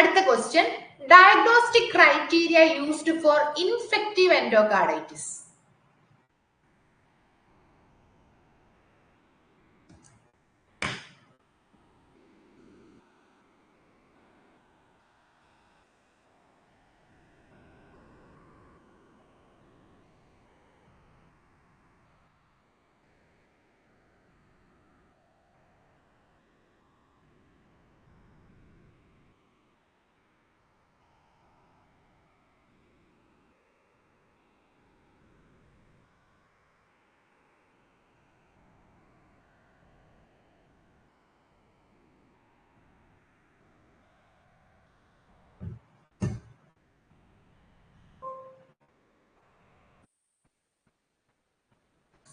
അടുത്ത question diagnostic criteria used for infective endocarditis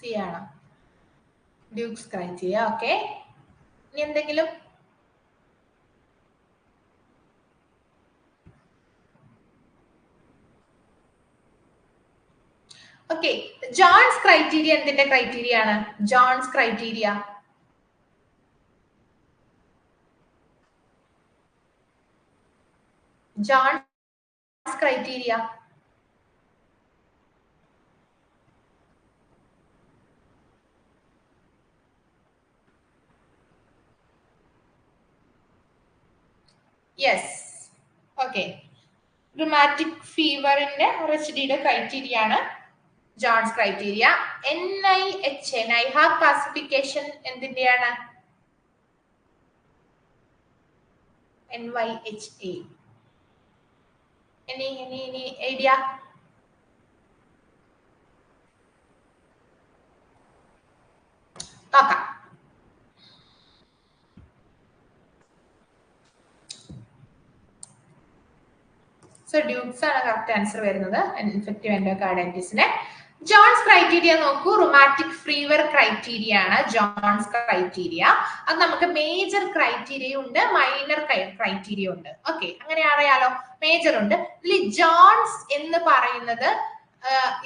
C ആണ് Duke's criteria okay. ഇനി എന്തെങ്കിലും? ഓക്കെ ജോൺസ് ക്രൈറ്റീരിയ എന്തിന്റെ ക്രൈറ്റീരിയ ആണ് Jones criteria. Jones criteria. Yes okay rheumatic ഫീവറിന്റെ റെസിഡിയുടെ ഡിയുടെ ക്രൈറ്റീരിയ ആണ്. Jones criteria N I H N I നൈഹാ classification എന്തിന്റെയാണ്? N Y H A ഇനി ഇനി ഇനി ഐഡിയ നോക്കാം ഡ്യൂക്സ് ആണ് കറക്റ്റ് ആൻസർ വരുന്നത്. ഇൻഫെക്റ്റീവ് എൻഡോകാർഡൈറ്റിസിന് ജോൺസ് ക്രൈറ്റീരിയ നോക്കൂ. റൊമാറ്റിക് ഫ്രീവർ ക്രൈറ്റീരിയ ആണ് ജോൺസ് ക്രൈറ്റീരിയ അത് നമുക്ക് മേജർ ക്രൈറ്റീരിയ ഉണ്ട് മൈനർ ക്രൈറ്റീരിയ ഉണ്ട്. ഓക്കെ അങ്ങനെ അറിയാലോ. മേജർ ഉണ്ട്. ഇതിൽ ജോൺസ് എന്ന് പറയുന്നത്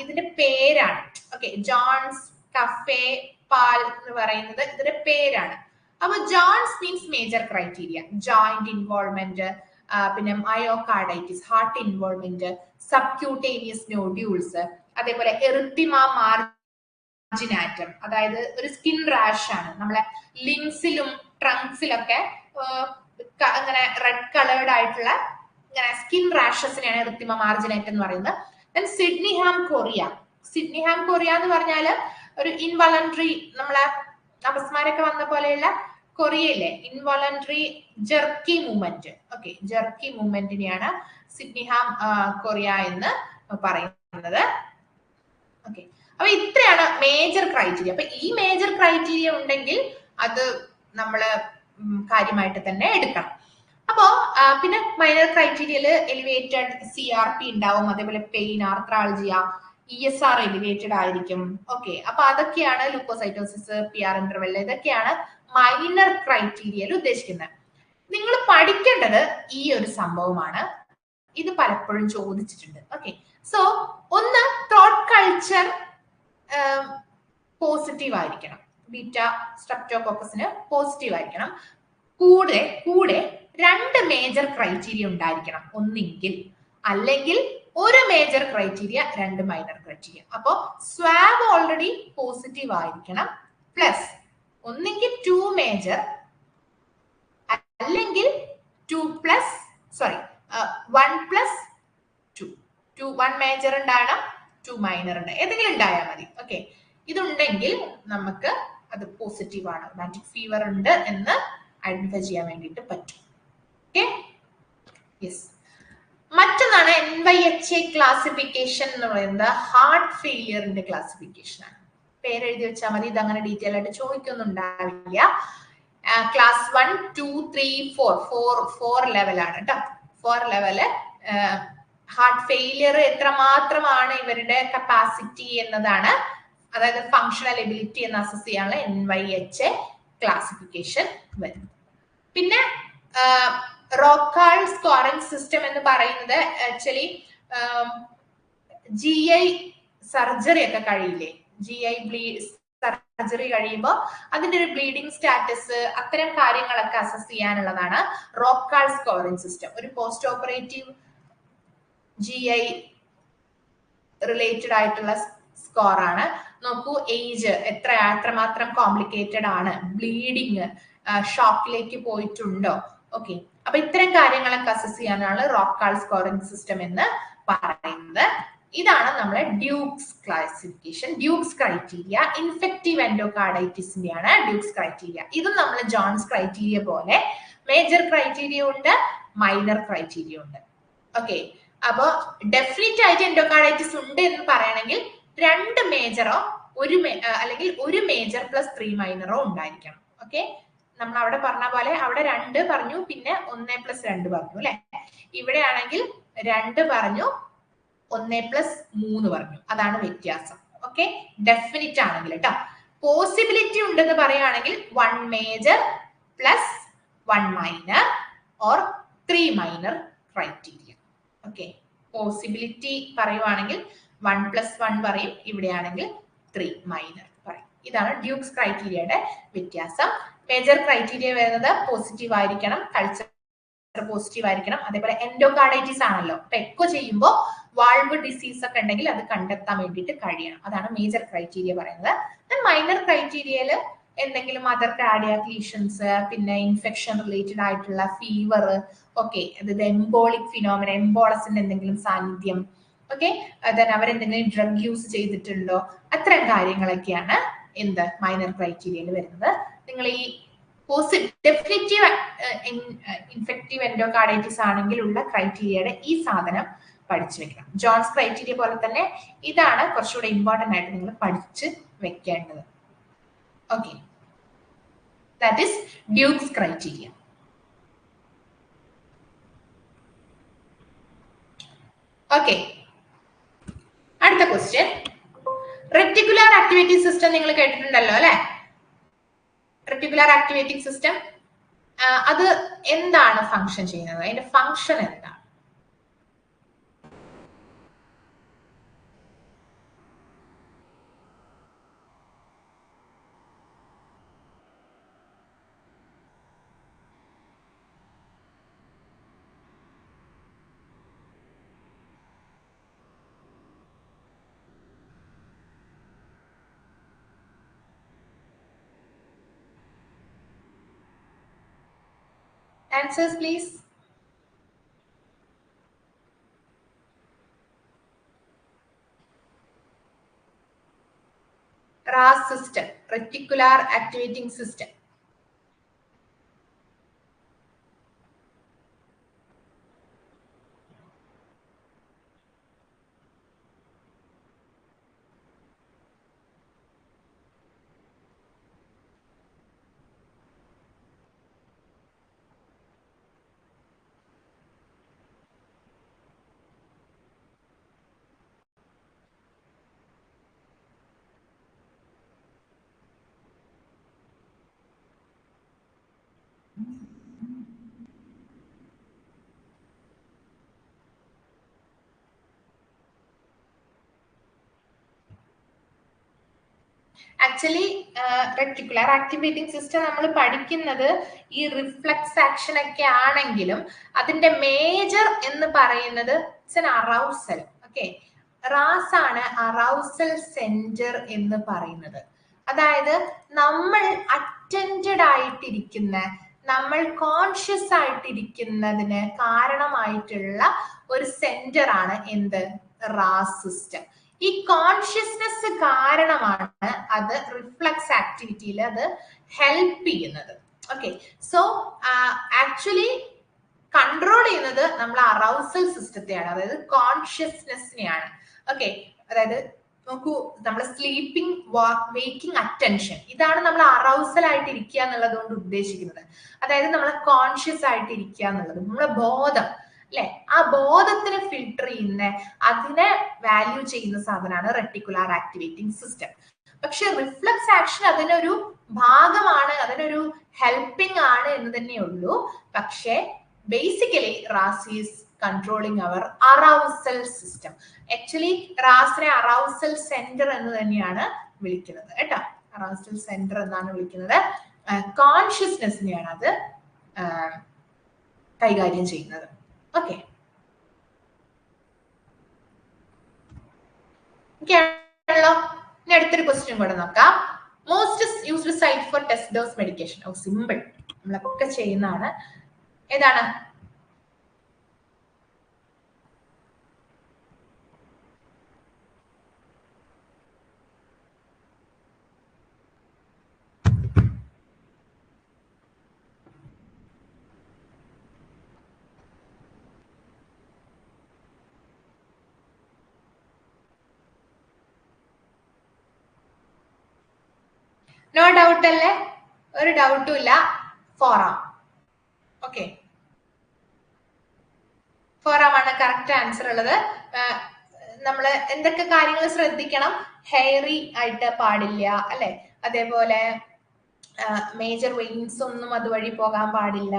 ഇതിന്റെ പേരാണ്. ഓക്കെ ജോൺസ് കഫേ പാൽ എന്ന് പറയുന്നത് ഇതിന്റെ പേരാണ്. അപ്പൊ Jones means major criteria joint involvement പിന്നെ myocarditis heart involvement subcutaneous nodules അതേപോലെ എറിത്തിമ മാർജിനാറ്റം അതായത് ഒരു സ്കിൻ റാഷ് ആണ്. നമ്മളെ ലിങ്സിലും ട്രങ്ക്സിലൊക്കെ അങ്ങനെ റെഡ് കളേർഡ് ആയിട്ടുള്ള ഇങ്ങനെ സ്കിൻ റാഷസിനെയാണ് എറിത്തിമ മാർജിനേറ്റ് എന്ന് പറയുന്നത്. Then Sydenham chorea Sydenham chorea എന്ന് പറഞ്ഞാൽ ഒരു ഇൻവളണ്ടറി നമ്മളെ അപസ്മാരൊക്കെ വന്ന പോലെയുള്ള കൊറിയയിലെ involuntary jerky movement okay jerky മൂവ്മെന്റിനെയാണ് Sydenham chorea എന്ന് പറയുന്നത്. ഓക്കെ അപ്പൊ ഇത്രയാണ് മേജർ ക്രൈറ്റീരിയ അപ്പൊ ഈ മേജർ ക്രൈറ്റീരിയ ഉണ്ടെങ്കിൽ അത് നമ്മൾ കാര്യമായിട്ട് തന്നെ എടുക്കണം. അപ്പോ പിന്നെ മൈനർ ക്രൈറ്റീരിയയിൽ എലിവേറ്റഡ് സി ആർ പി ഉണ്ടാവും. അതേപോലെ pain arthralgia E S R elevated ആയിരിക്കും. ഓക്കെ അപ്പൊ അതൊക്കെയാണ് ലൂക്കോസൈറ്റോസിസ് പി ആർ ഇന്റർവെൽ ഇതൊക്കെയാണ് മൈനർ ക്രൈറ്റീരിയൽ ഉദ്ദേശിക്കുന്നത്. നിങ്ങൾ പഠിക്കേണ്ടത് ഈ ഒരു സംഭവമാണ്. ഇത് പലപ്പോഴും ചോദിച്ചിട്ടുണ്ട്. ഓക്കെ സോ ഒന്ന് ത്രോട്ട് കൾച്ചർ പോസിറ്റീവ് ആയിരിക്കണം. ബീറ്റ സ്ട്രപ്റ്റോകോക്കസിന് പോസിറ്റീവ് ആയിരിക്കണം. കൂടെ കൂടെ രണ്ട് മേജർ ക്രൈറ്റീരിയ ഉണ്ടായിരിക്കണം. ഒന്നെങ്കിൽ അല്ലെങ്കിൽ ഒരു മേജർ ക്രൈറ്റീരിയ രണ്ട് മൈനർ ക്രൈറ്റീരിയ അപ്പോ സ്വാബ് ഓൾറെഡി പോസിറ്റീവ് ആയിരിക്കണം. പ്ലസ് ഒന്നെങ്കിൽ ടു മേജർ അല്ലെങ്കിൽ two plus sorry one plus two two one major ഉണ്ടാകണം ടു മൈനർ ഉണ്ട് ഏതെങ്കിലും ഉണ്ടായാൽ മതി. ഓക്കെ ഇതുണ്ടെങ്കിൽ നമുക്ക് അത് പോസിറ്റീവ് ആണ്. മാറ്റിക് ഫീവർ ഉണ്ട് എന്ന് ഐഡന്റിഫൈ ചെയ്യാൻ വേണ്ടിയിട്ട് പറ്റും. ഓക്കെ യെസ് മറ്റൊന്നാണ് N Y H A classification എന്ന് പറയുന്നത് ഹാർട്ട് ഫെയിലിയറിന്റെ ക്ലാസിഫിക്കേഷൻ ആണ്. പേരെഴുതി വെച്ചാൽ മതി. ഇത് അങ്ങനെ ഡീറ്റെയിൽ ആയിട്ട് ചോദിക്കൊന്നും ഉണ്ടാവില്ല class one two three four four four ലെവലാണ് കേട്ടോ ഫോർ ലെവൽ ഹാർട്ട് ഫെയിലിയർ എത്രമാത്രമാണ് ഇവരുടെ കപ്പാസിറ്റി എന്നതാണ്. അതായത് ഫങ്ഷണൽ എബിലിറ്റി എന്ന് അസസ് ചെയ്യാനുള്ള N Y H A classification വരുന്നത്. പിന്നെ റോക്കാൾ സ്കോറിംഗ് സിസ്റ്റം എന്ന് പറയുന്നത് ആക്ച്വലി ജി ഐ സർജറി ഒക്കെ കഴിയില്ലേ? ജി ഐ ബ്ലീ സർജറി കഴിയുമ്പോൾ അതിന്റെ ഒരു ബ്ലീഡിംഗ് സ്റ്റാറ്റസ് അത്തരം കാര്യങ്ങളൊക്കെ അസസ് ചെയ്യാനുള്ളതാണ്. റോക്കാൾ സ്കോറിംഗ് സിസ്റ്റം ഒരു post operative G I related ആയിട്ടുള്ള സ്കോറാണ് നോക്കൂ ഏജ് എത്ര എത്രമാത്രം കോംപ്ലിക്കേറ്റഡ് ആണ്. ബ്ലീഡിങ് ഷോക്കിലേക്ക് പോയിട്ടുണ്ടോ? ഓക്കെ അപ്പൊ ഇത്തരം കാര്യങ്ങളൊക്കെ അസസ് ചെയ്യാനാണ് റോക്കാൾ സ്കോറിംഗ് സിസ്റ്റം എന്ന് പറയുന്നത്. ഇതാണ് നമ്മുടെ Duke's classification Duke's criteria infective എൻഡോകാർഡൈറ്റിസിന്റെ ആണ് ഡ്യൂക്സ് ക്രൈറ്റീരിയ ഇതും നമ്മൾ ജോൺസ് ക്രൈറ്റീരിയ പോലെ മേജർ ക്രൈറ്റീരിയ ഉണ്ട് മൈനർ ക്രൈറ്റീരിയ ഉണ്ട്. ഓക്കെ അപ്പോ ഡെഫിനറ്റ് ആയിട്ട് എൻഡോകാർഡൈറ്റിസ് ഉണ്ട് എന്ന് പറയണമെങ്കിൽ രണ്ട് മേജറോ ഒരു അല്ലെങ്കിൽ ഒരു മേജർ പ്ലസ് ത്രീ മൈനറോ ഉണ്ടായിരിക്കണം. ഓക്കെ നമ്മൾ അവിടെ പറഞ്ഞ പോലെ അവിടെ രണ്ട് പറഞ്ഞു പിന്നെ ഒന്ന് പ്ലസ് രണ്ട് പറഞ്ഞു അല്ലെ? ഇവിടെ ആണെങ്കിൽ രണ്ട് പറഞ്ഞു ഒന്നേ പ്ലസ് മൂന്ന് പറഞ്ഞു. അതാണ് വ്യത്യാസം. ഓക്കെ ഡെഫിനിറ്റ് ആണെങ്കിൽ കേട്ടോ പോസിബിലിറ്റി ഉണ്ടെന്ന് പറയുകയാണെങ്കിൽ one major plus one minor or three minor criteria okay possibility പറയുവാണെങ്കിൽ വൺ പ്ലസ് വൺ പറയും. ഇവിടെയാണെങ്കിൽ ത്രീ മൈനർ പറയും. ഇതാണ് ഡ്യൂക്സ് ക്രൈറ്റീരിയയുടെ വ്യത്യാസം. മേജർ ക്രൈറ്റീരിയ വരുന്നത് പോസിറ്റീവ് ആയിരിക്കണം. കൾച്ചർ പോസിറ്റീവ് ആയിരിക്കണം. അതേപോലെ എൻഡോകാർഡൈറ്റിസ് ആണല്ലോ. അപ്പൊ എക്കോ ചെയ്യുമ്പോൾ വാൾവ് ഡിസീസ് ഒക്കെ ഉണ്ടെങ്കിൽ അത് കണ്ടെത്താൻ വേണ്ടിയിട്ട് കഴിയണം. അതാണ് മേജർ ക്രൈറ്റീരിയ പറയുന്നത്. മൈനർ ക്രൈറ്റീരിയയിൽ എന്തെങ്കിലും അതർ കാർഡിയാക് ലീഷൻസ് പിന്നെ ഇൻഫെക്ഷൻ റിലേറ്റഡ് ആയിട്ടുള്ള ഫീവർ ഓക്കെ അതായത് എംബോളിക് ഫിനോമിന എംബോളസിന്റെ എന്തെങ്കിലും സാന്നിധ്യം ഓക്കെ ദെൻ അവരെന്തെങ്കിലും ഡ്രഗ് യൂസ് ചെയ്തിട്ടുണ്ടോ? അത്തരം കാര്യങ്ങളൊക്കെയാണ് എന്ത്? മൈനർ ക്രൈറ്റീരിയയിൽ വരുന്നത്. നിങ്ങൾ ഈ ഡെഫിനറ്റീവ് ഇൻഫെക്റ്റീവ് എൻഡോകാർഡൈറ്റിസ് ആണെങ്കിലുള്ള ക്രൈറ്റീരിയയുടെ ഈ സാധനം പഠിച്ചു വെക്കണം. ജോൺസ് ക്രൈറ്റീരിയ പോലെ തന്നെ ഇതാണ് കുറച്ചുകൂടെ ഇമ്പോർട്ടന്റ് ആയിട്ട് നിങ്ങൾ പഠിച്ച് വെക്കേണ്ടത്. Okay that is Duke's criteria okay അടുത്ത ക്വസ്റ്റ്യൻ റെറ്റിക്കുലർ ആക്ടിവിറ്റി സിസ്റ്റം നിങ്ങൾ കേട്ടിട്ടുണ്ടല്ലോ അല്ലെ? റെറ്റിക്കുലർ ആക്ടിവേറ്റിംഗ് സിസ്റ്റം അത് എന്താണ് ഫങ്ഷൻ ചെയ്യുന്നത്? അതിന്റെ ഫങ്ഷൻ എന്താണ്? Answers, please. RAS system, reticular activating system. Actually reticular activating system നമ്മൾ പഠിക്കുന്നത് ഈ റിഫ്ലക്സ് ആക്ഷൻ ഒക്കെ ആണെങ്കിലും അതിന്റെ മേജർ എന്ന് പറയുന്നത് ഇറ്റ്സ് അറൗസൽ ഓക്കെ റാസ് ആണ് അറൗസൽ സെന്റർ എന്ന് പറയുന്നത്. അതായത് നമ്മൾ അറ്റൻഡ് ആയിട്ടിരിക്കുന്ന നമ്മൾ കോൺഷ്യസ് ആയിട്ടിരിക്കുന്നതിന് കാരണമായിട്ടുള്ള ഒരു സെന്റർ ആണ് എന്ത്? റാസ് സിസ്റ്റം ഈ കോൺഷ്യസ്നെസ് കാരണമാണ് അത് റിഫ്ലക്സ് ആക്ടിവിറ്റിയിൽ അത് ഹെൽപ്പ് ചെയ്യുന്നത്. ഓക്കെ സോ ആക്ച്വലി കൺട്രോൾ ചെയ്യുന്നത് നമ്മൾ അറൗസൽ സിസ്റ്റത്തെയാണ് അതായത് കോൺഷ്യസ്നെസ്സിനെയാണ് ഓക്കെ അതായത് നോക്കൂ നമ്മൾ സ്ലീപ്പിംഗ് വേക്കിംഗ് അറ്റൻഷൻ ഇതാണ് നമ്മൾ അറൗസൽ ആയിട്ട് ഇരിക്കുക എന്നുള്ളത് കൊണ്ട് ഉദ്ദേശിക്കുന്നത്. അതായത് നമ്മൾ കോൺഷ്യസ് ആയിട്ട് ഇരിക്കുക എന്നുള്ളത്. നമ്മളെ ബോധം. അല്ലെ ആ ബോധത്തിനെ ഫിൽട്ടർ ചെയ്യുന്ന അതിനെ വാല്യൂ ചെയ്യുന്ന സാധനമാണ് റെട്ടിക്കുലാർ ആക്ടിവേറ്റിംഗ് സിസ്റ്റം പക്ഷെ റിഫ്ലക്സ് ആക്ഷൻ അതിനൊരു ഭാഗമാണ് അതിനൊരു ഹെൽപ്പിംഗ് ആണ് എന്ന് തന്നെ ഉള്ളൂ. പക്ഷെ basically RAS is controlling our arousal system actually റാസിനെ arousal centre എന്ന് തന്നെയാണ് വിളിക്കുന്നത് കേട്ടോ. അറൗസൽ സെന്റർ എന്നാണ് വിളിക്കുന്നത്. കോൺഷ്യസ്നെസ്സിനെയാണ് അത് കൈകാര്യം ചെയ്യുന്നത്. ഓക്കെ ണല്ലോ ഇനി അടുത്തൊരു ക്വസ്റ്റ്യൻ കൂടെ നോക്കാം. Most used site for test dose medication simple നമ്മളൊക്കെ ചെയ്യുന്നതാണ്. ഏതാണ്? നോ ഡൗട്ട് അല്ലേ? ഒരു ഡൗട്ടും ഇല്ല. ഫോറാം ഓക്കെ ആണ് കറക്റ്റ് ആൻസർ ഉള്ളത്. നമ്മൾ എന്തൊക്കെ കാര്യങ്ങൾ ശ്രദ്ധിക്കണം? ഹെയറി ആയിട്ട് പാടില്ല അല്ലെ? അതേപോലെ മേജർ വെയിൻസ് ഒന്നും അതുവഴി പോകാൻ പാടില്ല.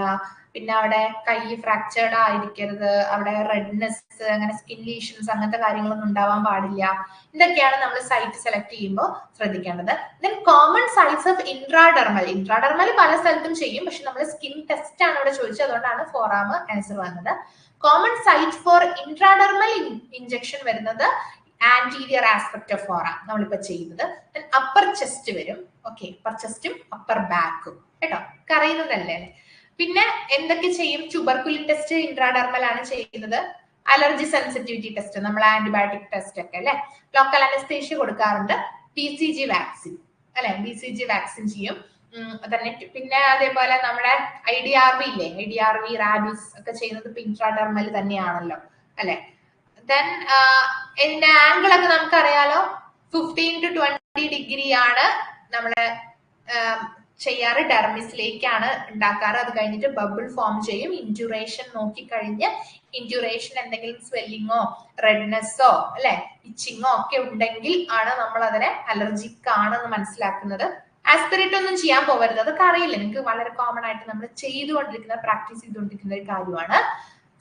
പിന്നെ അവിടെ കൈ ഫ്രാക്ചേർഡ് ആയിരിക്കരുത്. അവിടെ റെഡ്നെസ് അങ്ങനെ സ്കിൻ ലീഷൻസ് അങ്ങനത്തെ കാര്യങ്ങളൊന്നും ഉണ്ടാവാൻ പാടില്ല. ഇതൊക്കെയാണ് നമ്മൾ സൈറ്റ് സെലക്ട് ചെയ്യുമ്പോൾ ശ്രദ്ധിക്കേണ്ടത്. Then common sites of intradermal intradermal പല സ്ഥലത്തും ചെയ്യും. പക്ഷെ നമ്മൾ സ്കിൻ ടെസ്റ്റ് ആണ് ഇവിടെ ചോദിച്ചത്. അതുകൊണ്ടാണ് ഫോറാം ആൻസർ വന്നത്. Common site for intradermal injection വരുന്നത് ആന്റീരിയർ ആസ്പെക്ട് ഓഫ് ഓറ നമ്മളിപ്പോ ചെയ്യുന്നത്. അപ്പർ ചെസ്റ്റ് വരും. ഓക്കെ അപ്പർ ചെസ്റ്റും അപ്പർ ബാക്കും കേട്ടോ? കറിയുന്നതല്ലേ പിന്നെ എന്തൊക്കെ ചെയ്യും? ട്യൂബർക്കുലിൻ ടെസ്റ്റ് ഇൻട്രാഡർമൽ ആണ് ചെയ്യുന്നത്. അലർജി സെൻസിറ്റിവിറ്റി ടെസ്റ്റ് നമ്മൾ ആന്റിബയോട്ടിക് ടെസ്റ്റ് ഒക്കെ അല്ലെ? ലോക്കൽ അനസ്തേഷ്യ കൊടുക്കാറുണ്ട്. പി സി ജി വാക്സിൻ അല്ലെ? ബി സി ജി വാക്സിൻ ചെയ്യും. തന്നെ പിന്നെ അതേപോലെ നമ്മുടെ ഐ ഡി ആർ വി ഇല്ലേ? I D R V rabies ഒക്കെ ചെയ്യുന്നത് ഇൻട്രാഡർമൽ തന്നെയാണല്ലോ. അല്ലെ? ദെൻ ഇതിന്റെ ആംഗിൾ ഒക്കെ നമുക്കറിയാലോ? ഫിഫ്റ്റീൻ ടു ട്വന്റി ഡിഗ്രി ആണ് നമ്മൾ ചെയ്യാറ് ഡെർമിസിലേക്കാണ് ഉണ്ടാക്കാറ്. അത് കഴിഞ്ഞിട്ട് ബബിൾ ഫോം ചെയ്യും. ഇൻജുറേഷൻ നോക്കിക്കഴിഞ്ഞ് ഇൻജുറേഷൻ എന്തെങ്കിലും സ്വെല്ലിങ്ങോ റെഡ്നെസ്സോ അല്ലെ? ഇച്ചിങ്ങോ ഒക്കെ ഉണ്ടെങ്കിൽ ആണ് നമ്മൾ അതിനെ അലർജിക് ആണെന്ന് മനസ്സിലാക്കുന്നത്. ആസ്പിറേറ്റ് ഒന്നും ചെയ്യാൻ പോകരുത്. അതൊക്കെ അറിയില്ല? നിങ്ങൾക്ക് വളരെ കോമൺ ആയിട്ട് നമ്മൾ ചെയ്തുകൊണ്ടിരിക്കുന്ന പ്രാക്ടീസ് ചെയ്തുകൊണ്ടിരിക്കുന്ന ഒരു കാര്യമാണ്.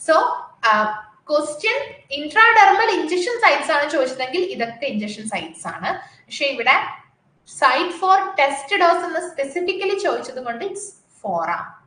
So question intradermal injection sites ആണ് ചോദിച്ചതെങ്കിൽ ഇതൊക്കെ ഇഞ്ചക്ഷൻ സൈറ്റ്സ് ആണ്. പക്ഷെ ഇവിടെ സൈറ്റ് ഫോർ ടെസ്റ്റ് ഡോസ് എന്ന് സ്പെസിഫിക്കലി ചോദിച്ചത് കൊണ്ട് ഇറ്റ്സ് ഫോർ ആണ്.